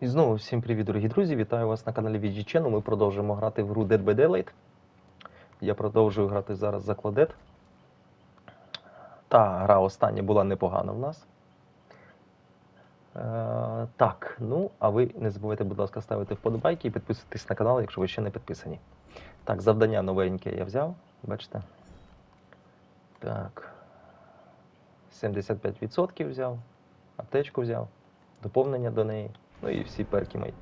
І знову всім привіт, дорогі друзі! Вітаю вас на каналі VG Channel. Ми продовжуємо грати в гру Dead by Daylight. Я продовжую грати зараз за Кладет. Та гра остання була непогана в нас. Е, так, ну, а ви не забувайте, будь ласка, ставити вподобайки і підписуйтесь на канал, якщо ви ще не підписані. Так, завдання новеньке я взяв, бачите? Так. 75% взяв, аптечку взяв, доповнення до неї. Ну і всі перки мої.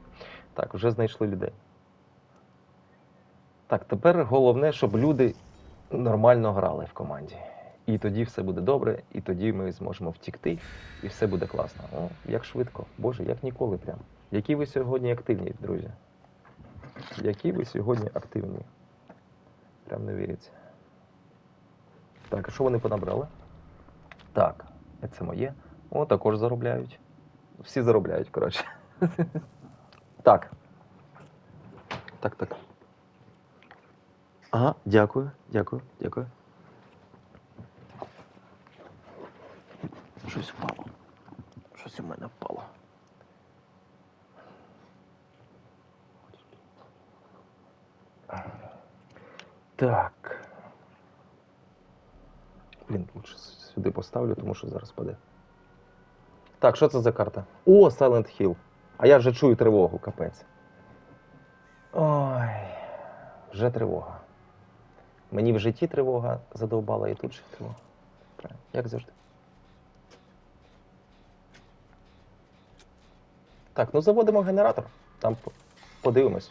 Так, вже знайшли людей. Так, тепер головне, щоб люди нормально грали в команді. І тоді все буде добре, і тоді ми зможемо втікти, і все буде класно. О, як швидко. Боже, як ніколи прям. Які ви сьогодні активні, друзі? Які ви сьогодні активні? Прям не віриться. Так, а що вони понабрали? Так, це моє. О, також заробляють. Всі заробляють, коротше. Так. Так, так. Ага, дякую, дякую, дякую. Щось впало. Щось у мене впало. Так. Блін, лучше сюди поставлю, тому що зараз паде. Так, що це за карта? О, Silent Hill. А я вже чую тривогу, капець. Ой, вже тривога. Мені в житті тривога задовбала і тут ще тривога. Правильно, Як завжди. Так, ну заводимо генератор. Там подивимось.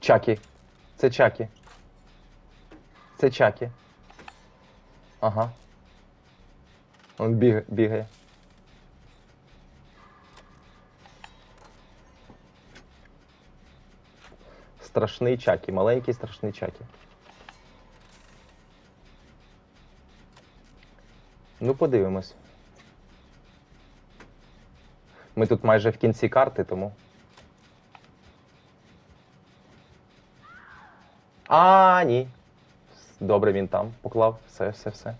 Чакі. Це чакі. Це чакі. Ага. Он бігає. Страшний чакі, маленький страшний чакі. Ну, подивимось. Ми тут майже в кінці карти, тому. А, ні. Добре, він там поклав. Все, все, все.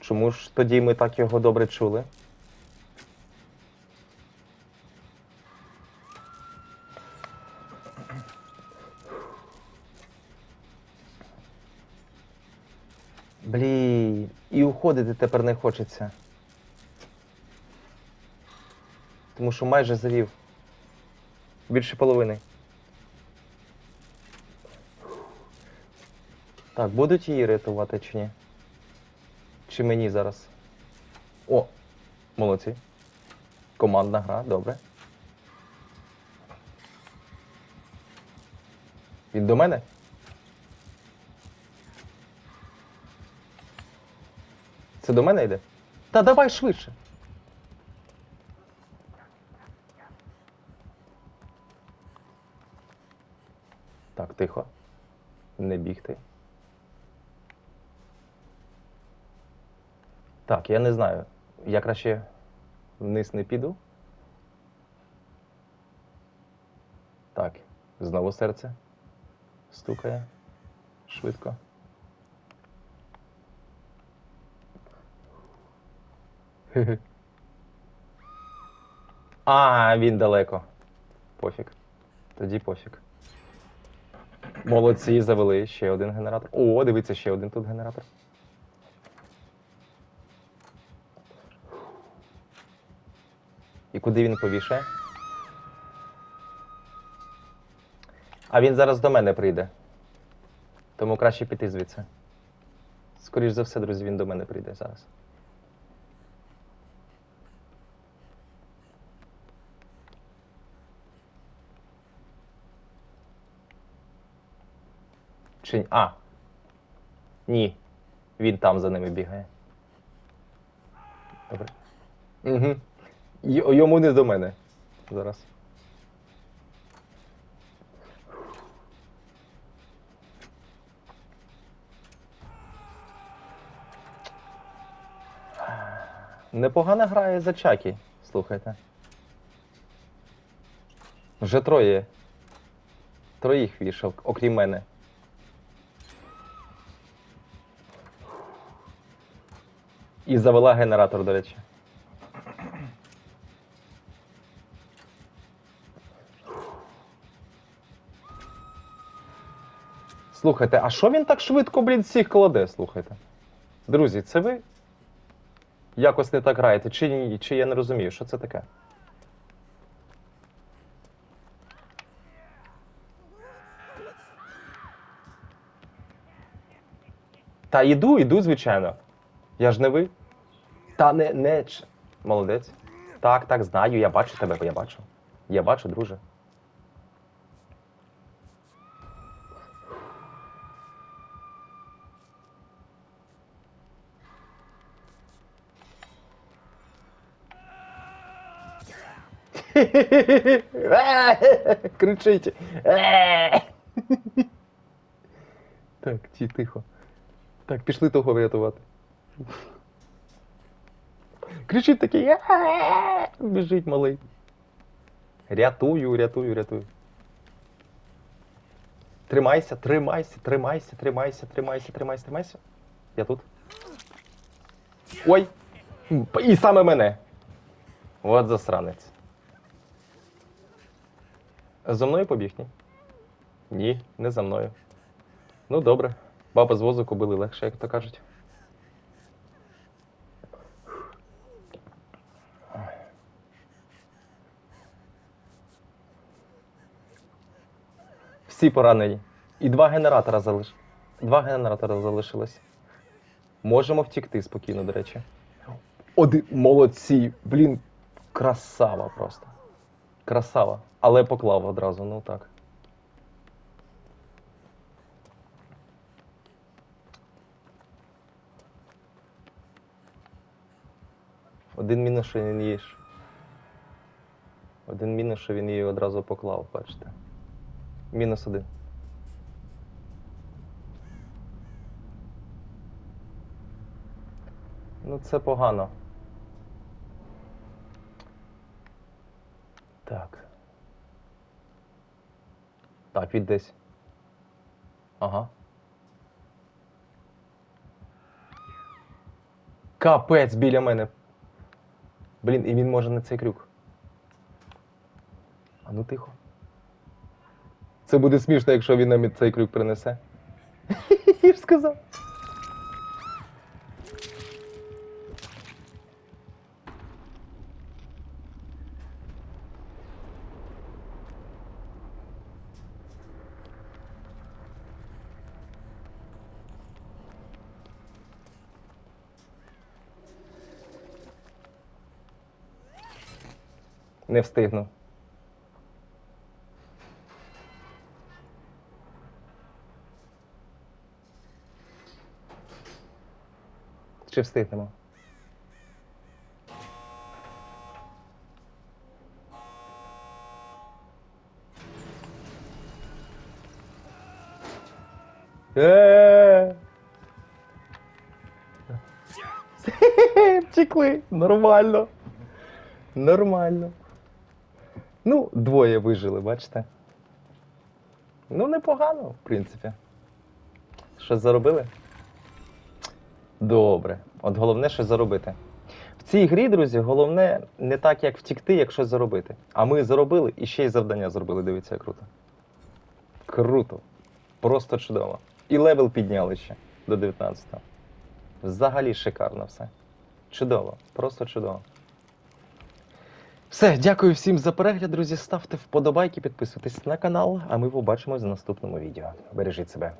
Чому ж тоді ми так його добре чули? Блін, і уходити тепер не хочеться. Тому що майже завів. Більше половини. Так, будуть її рятувати чи ні? Чи мені зараз? О, молодці. Командна гра, добре. Він до мене? Це до мене йде? Та давай швидше. Так, тихо. Не бігти. Так, я не знаю. Я краще вниз не піду. Так, знову серце стукає швидко. А, він далеко. Пофіг. Тоді пофіг. Молодці, завели ще один генератор. О, дивіться, ще один тут генератор. І куди він повіше? А він зараз до мене прийде. Тому краще піти звідси. Скоріш за все, друзі, він до мене прийде зараз. Чи? А. Ні. Він там за ними бігає. Добре. Угу. Йому не до мене. Зараз. Непогано грає за Чакі, слухайте. Вже троє. Троїх вішав, окрім мене. І завела генератор, до речі. Слухайте, а що він так швидко, блін, всіх кладе, слухайте? Друзі, це ви якось не так граєте, чи ні, чи я не розумію, що це таке? Та йду, йду, звичайно. Я ж не ви. Та не, не. Молодець. Так, так, знаю, я бачу тебе, я бачу. Я бачу, друже. Кричить. Так, ті, тихо. Так, пішли того врятувати. Кричить такий. Біжить малий. Рятую, рятую, рятую. Тримайся, тримайся, тримайся, тримайся, тримайся, тримайся, тримайся. Я тут. Ой! І саме мене. От засранець. За мною побіг, ні? Ні, не за мною. Ну добре. Баба з возу кобили легше, як то кажуть. Всі поранені. І два генератора залиш... Два генератора залишилось. Можемо втікти спокійно, до речі. Один молодці. Блін, красава просто. Красава. Але поклав одразу, ну так. Один мінус, що він її. ж- Один мінус, що він її одразу поклав, бачите. Мінус один. Ну, це погано. Так. Так, від десь. Ага. Капець біля мене. Блін, і він може на цей крюк. А ну тихо. Це буде смішно, якщо він нам цей крюк принесе. Я ж сказав. Не встигну. Чи встигнемо? Е. Втекли. Нормально. Нормально. Ну, двоє вижили, бачите? Ну, непогано, в принципі. Щось заробили? Добре. От головне, що заробити. В цій грі, друзі, головне не так, як втікти, як щось заробити. А ми заробили і ще й завдання зробили. Дивіться, як круто. Круто. Просто чудово. І левел підняли ще до 19-го. Взагалі шикарно все. Чудово, просто чудово. Все, дякую всім за перегляд, друзі. Ставте вподобайки, підписуйтесь на канал, а ми побачимось в наступному відео. Бережіть себе.